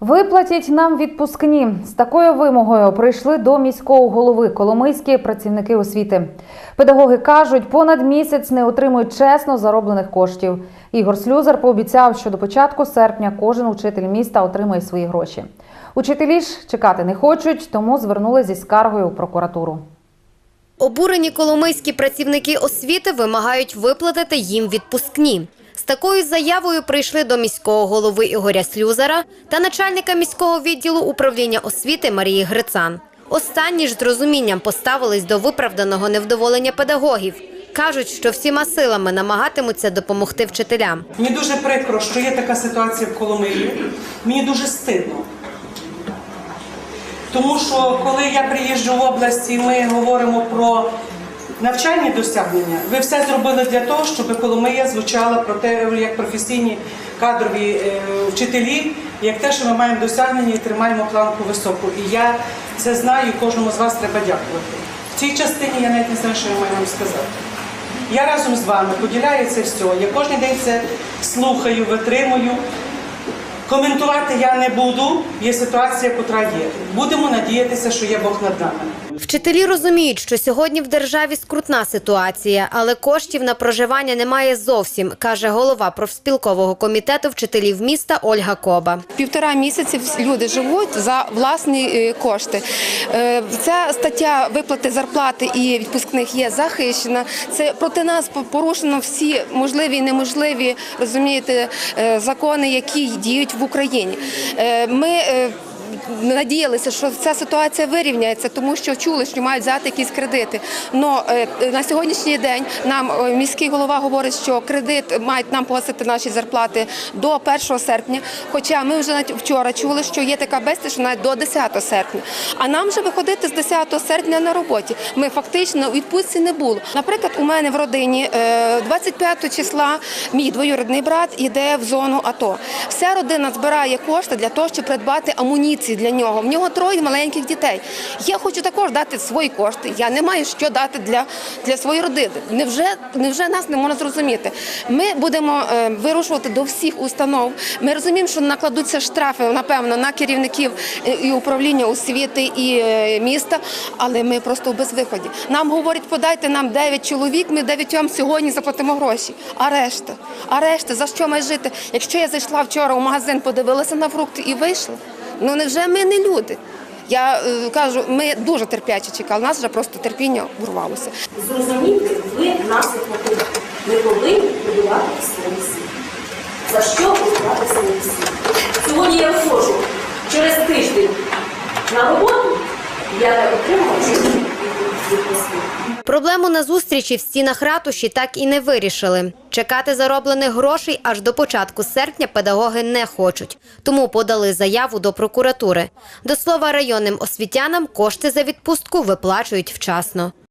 Виплатіть нам відпускні. З такою вимогою прийшли до міського голови коломийські працівники освіти. Педагоги кажуть, понад місяць не отримують чесно зароблених коштів. Ігор Слюзар пообіцяв, що до початку серпня кожен учитель міста отримає свої гроші. Учителі ж чекати не хочуть, тому звернули зі скаргою у прокуратуру. Обурені коломийські працівники освіти вимагають виплатити їм відпускні. З такою заявою прийшли до міського голови Ігоря Слюзара та начальника міського відділу управління освіти Марії Грицан. Останні ж з розумінням поставились до виправданого невдоволення педагогів. Кажуть, що всіма силами намагатимуться допомогти вчителям. Мені дуже прикро, що є така ситуація в Коломиї. Мені дуже стидно. Тому що коли я приїжджу в область і ми говоримо про навчальні досягнення, ви все зробили для того, щоб Коломия звучала про те, як професійні кадрові е, вчителі, як те, що ми маємо досягнення і тримаємо планку високу. І я це знаю, кожному з вас треба дякувати. В цій частині я навіть не знаю, що я маю вам сказати. Я разом з вами поділяю це все. Я кожен день це слухаю, витримую. Коментувати я не буду. Є ситуація, яка є. Будемо надіятися, що є Бог над нами. Вчителі розуміють, що сьогодні в державі скрутна ситуація, але коштів на проживання немає зовсім, каже голова профспілкового комітету вчителів міста Ольга Коба. Півтора місяці люди живуть за власні е, кошти. Е, Ця стаття виплати зарплати і відпускних є захищена. Це проти нас порушено всі можливі і неможливі розумієте е, закони, які діють в Україні. Ми Надіялися, що ця ситуація вирівняється, тому що чули, що мають взяти якісь кредити. Но е, на сьогоднішній день нам е, міський голова говорить, що кредит мають нам погасити наші зарплати до 1 серпня. Хоча ми вже навіть вчора чули, що є така бесіда, що навіть до 10 серпня. А нам вже виходити з 10 серпня на роботі. Ми фактично у відпустці не було. Наприклад, у мене в родині е, 25 числа мій двоюрідний брат іде в зону АТО. Вся родина збирає кошти для того, щоб придбати амуніції для нього. В нього троє маленьких дітей. Я хочу також дати свої кошти. Я не маю що дати для, для своєї родини. Невже, невже нас не можна зрозуміти? Ми будемо е, вирушувати до всіх установ. Ми розуміємо, що накладуться штрафи, напевно, на керівників е, і управління освіти і е, міста, але ми просто в безвиході. Нам говорять, подайте нам 9 чоловік, ми 9 вам сьогодні заплатимо гроші. А решта? А решта, за що ми жити? Якщо я зайшла вчора в магазин, подивилася на фрукти і вийшла. Ну невже ми не люди? Я е, кажу, ми дуже терпляче чекали, нас вже просто терпіння урвалося. Зрозумійте, ви нас не повинні будувати свої сім'ї. За що будувати свої сім'ї? Сьогодні я вхожу через тиждень на роботу, я не отримала. Проблему на зустрічі в стінах ратуші так і не вирішили. Чекати зароблених грошей аж до початку серпня педагоги не хочуть, тому подали заяву до прокуратури. До слова, районним освітянам кошти за відпустку виплачують вчасно.